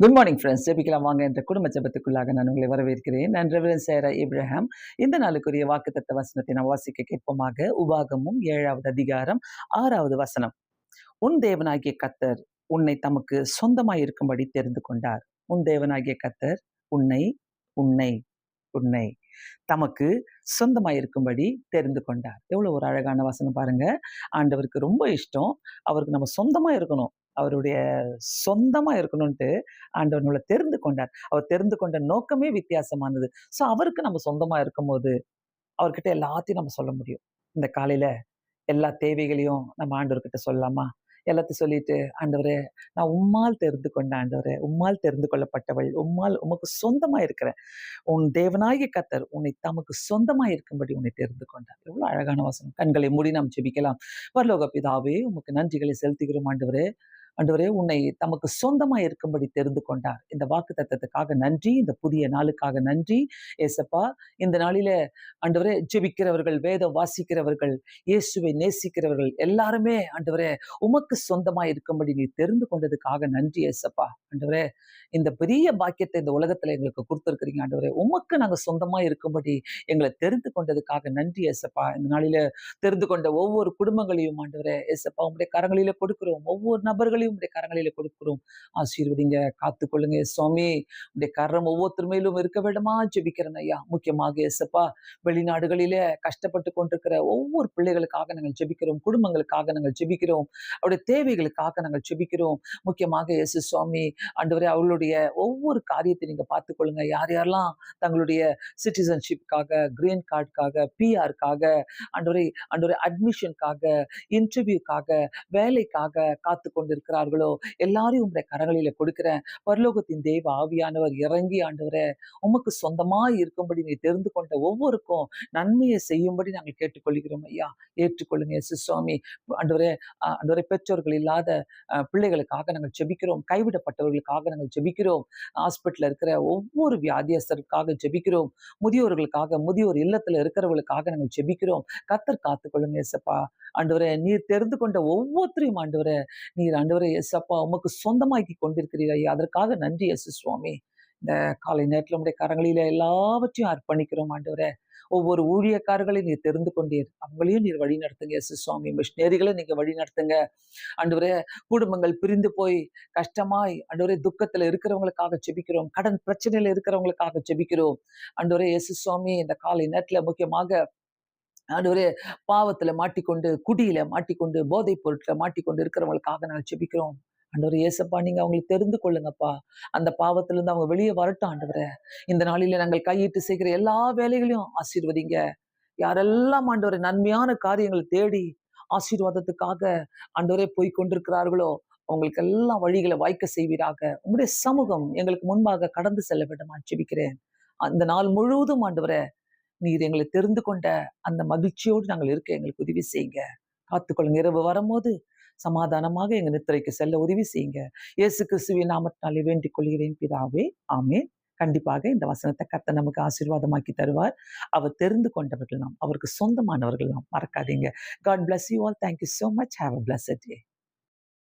Good morning friends ஜெபிக்கலாம் வாங்க. என்ற குடும்ப ஜெபத்துக்குள்ளாக நான் உங்களை வரவேற்கிறேன். நான் ரெவரன் சேரா இப்ராஹாம். இந்த நாளுக்குரிய வாக்குத்தத்த வசனத்தை நான் வாசிக்க கேட்போமாக. உபாகமும் ஏழாவது அதிகாரம் ஆறாவது வசனம். உன் தேவனாகிய கத்தர் உன்னை தமக்கு சொந்தமாய் இருக்கும்படி தெரிந்து கொண்டார். உன் தேவனாகிய கத்தர் உன்னை உன்னை உன்னை தமக்கு சொந்தமாய் இருக்கும்படி தெரிந்து கொண்டார். எவ்வளவு ஒரு அழகான வசனம் பாருங்க. ஆண்டவருக்கு ரொம்ப இஷ்டம். அவருக்கு நம்ம சொந்தமா இருக்கணும். அவருடைய சொந்தமா இருக்கணும்ட்டு ஆண்டவர் நம்மளை தெரிந்து கொண்டார். அவர் தெரிந்து கொண்ட நோக்கமே வித்தியாசமானது. ஸோ அவருக்கு நம்ம சொந்தமா இருக்கும்போது அவர்கிட்ட எல்லாத்தையும் நம்ம சொல்ல முடியும். இந்த காலையில எல்லா தேவைகளையும் நம்ம ஆண்டவர்கிட்ட சொல்லலாமா? எல்லாத்தையும் சொல்லிட்டு ஆண்டவரே நான் உம்மால் தெரிந்து கொண்ட ஆண்டவரே உம்மால் தெரிந்து கொள்ளப்பட்டவள் உம்மால் உமக்கு சொந்தமா இருக்கிறேன். உன் தேவனாகிய கத்தர் உன்னை தமக்கு சொந்தமா இருக்கும்படி உன்னை தெரிந்து கொண்டார். எவ்வளவு அழகான வசனம். கண்களை மூடி நாம் ஜெபிக்கலாம். பரலோக பிதாவே உமக்கு நன்றிகளை செலுத்துகிறோம் ஆண்டவரே. அன்றுவரே உன்னை தமக்கு சொந்தமா இருக்கும்படி தெரிந்து கொண்டார். இந்த வாக்கு தத்தத்துக்காக நன்றி இந்த புதிய நாளுக்காக நன்றி. ஏசப்பா இந்த நாளில அன்றுவரே ஜெபிக்கிறவர்கள் வேதம் வாசிக்கிறவர்கள் இயேசுவை நேசிக்கிறவர்கள் எல்லாருமே அன்றுவரே உமக்கு சொந்தமா இருக்கும்படி நீ தெரிந்து கொண்டதுக்காக நன்றி ஏசப்பா. அன்றுவரே இந்த பெரிய பாக்கியத்தை இந்த உலகத்துல எங்களுக்கு கொடுத்துருக்கிறீங்க ஆண்டவரே. உமக்கு நாங்க சொந்தமா இருக்கும்படி எங்களை தெரிந்து கொண்டதுக்காக நன்றி ஏசப்பா. இந்த நாளில தெரிந்து கொண்ட ஒவ்வொரு குடும்பங்களையும் ஆண்டவரே ஏசப்பா உங்களுடைய கரங்களில கொடுக்குறோம். ஒவ்வொரு நபர்களையும் உடைய கரங்களில கொடுக்கிறோம். ஆசீர்வதிங்க காத்துக்கொள்ளுங்க. சுவாமி உடைய கரம் ஒவ்வொருத்தர் மேலும் இருக்க வேண்டுமா ஜெபிக்கிறேன் ஐயா முக்கியமாக ஏசப்பா வெளிநாடுகளிலே கஷ்டப்பட்டு கொண்டிருக்கிற ஒவ்வொரு பிள்ளைகளுக்காக நாங்கள் ஜெபிக்கிறோம். குடும்பங்களுக்காக நாங்கள் ஜெபிக்கிறோம். அவருடைய தேவைகளுக்காக நாங்கள் ஜெபிக்கிறோம். முக்கியமாக இயேசு சுவாமி ஆண்டவரே அவர்களுடைய ஒவ்வொரு காரியத்தை நீங்க பார்த்துக்கொள்ளுங்க. யார் யாரெல்லாம் தங்களுடைய சிட்டிசன்ஷிப்காக கிரீன் கார்டுக்காக பிஆருக்காக ஆண்டவரை ஆண்டவரை அட்மிஷனுக்காக இன்டர்வியூக்காக வேலைக்காக காத்து இருக்கிறார்களோ எல்லாரையும் உங்களுடைய கரங்களில கொடுக்கிறேன். பரலோகத்தின் தெய்வ ஆவியானவர் இறங்கி ஆண்டவரே உமக்கு சொந்தமாய் இருக்கும்படி நீ தெரிந்து கொண்ட ஒவ்வொருக்கும் நன்மையை செய்யும்படி நாங்கள் கேட்டுக்கொள்கிறோம் ஐயா. ஏற்றுக்கொள்ளுங்க இயேசு சுவாமி. ஆண்டவரே ஆஹ் ஆண்டவரே பெற்றோர்கள் இல்லாத பிள்ளைகளுக்காக நாங்கள் ஜெபிக்கிறோம். கைவிடப்பட்டவர்களுக்காக நாங்கள் ஜெபிக்கிறோம். ஹாஸ்பிட்டல் இருக்கிற ஒவ்வொரு வியாதியஸ்தருக்காக ஜெபிக்கிறோம். முதியோர்களுக்காக முதியோர் இல்லத்துல இருக்கிறவர்களுக்காக நாங்கள் ஜெபிக்கிறோம். கத்தர் காத்துக்கொள்ளுங்க ஏசப்பா ஆண்டவரே நீர் தெரிந்து கொண்ட ஒவ்வொருத்தரையும் ஆண்டவரே நீர் ஆண்டவரே எஸ்அப்பா உமக்கு சொந்தமாக்கி கொண்டிருக்கிறீர் ஐயா. அதற்காக நன்றி எஸ் சுவாமி. இந்த காலை நேரத்தில் உடைய கரங்களில எல்லாவற்றையும் அர்ப்பணிக்கிறோம் ஆண்டவரே. ஒவ்வொரு ஊழியக்காரர்களையும் நீர் தெரிந்து கொண்டீர். அவங்களையும் நீர் வழி நடத்துங்க எஸ் சுவாமி. மிஷினரிகளை நீங்க வழி நடத்துங்க. ஆண்டவரே குடும்பங்கள் பிரிந்து போய் கஷ்டமாய் ஆண்டவரே துக்கத்துல இருக்கிறவங்களுக்காக ஜெபிக்கிறோம். கடன் பிரச்சனையில இருக்கிறவங்களுக்காக ஜெபிக்கிறோம். ஆண்டவரே எஸ் சுவாமி இந்த காலை நேரத்துல முக்கியமாக ஆண்டவரே பாவத்துல மாட்டிக்கொண்டு குடியில மாட்டிக்கொண்டு போதைப் பொருட்களை மாட்டிக்கொண்டு இருக்கிறவங்களுக்காக நாங்கள் செபிக்கிறோம் ஆண்டவரே இயேசப்பா நீங்க அவங்களுக்கு தெரிந்து கொள்ளுங்கப்பா. அந்த பாவத்துல இருந்து அவங்க வெளியே வரட்டும் ஆண்டவரே. இந்த நாளில நாங்கள் கையிட்டு செய்கிற எல்லா வேலைகளையும் ஆசீர்வதிங்க. யாரெல்லாம் ஆண்டவரே நன்மையான காரியங்களை தேடி ஆசீர்வாதத்துக்காக ஆண்டவரே போய் கொண்டிருக்கிறார்களோ அவங்களுக்கு எல்லாம் வழிகளை வாய்க்க செய்வீராக. உங்களுடைய சமூகம் எங்களுக்கு முன்பாக கடந்து செல்ல வேண்டும் ஜெபிக்கிறேன். அந்த நாள் முழுவதும் ஆண்டவரே நீர் எங்களை தெரிந்து கொண்ட அந்த மகிழ்ச்சியோடு நாங்கள் இருக்க எங்களுக்கு உதவி செய்யுங்க. காத்துக்கொள்ளுங்க இரவு வரும்போது சமாதானமாக எங்கள் நித்திரைக்கு செல்ல உதவி செய்யுங்க. இயேசு கிறிஸ்துவின் நாமத்தினாலே வேண்டிக் கொள்கிறேன் பிதாவே. ஆமென். கண்டிப்பாக இந்த வசனத்தை கத்த நமக்கு ஆசீர்வாதமாக்கி தருவார். அவர் தெரிந்து கொண்டவர்கள் நாம் அவருக்கு சொந்தமானவர்கள் நாம். மறக்காதீங்க. God bless you all thank you so much have a blessed day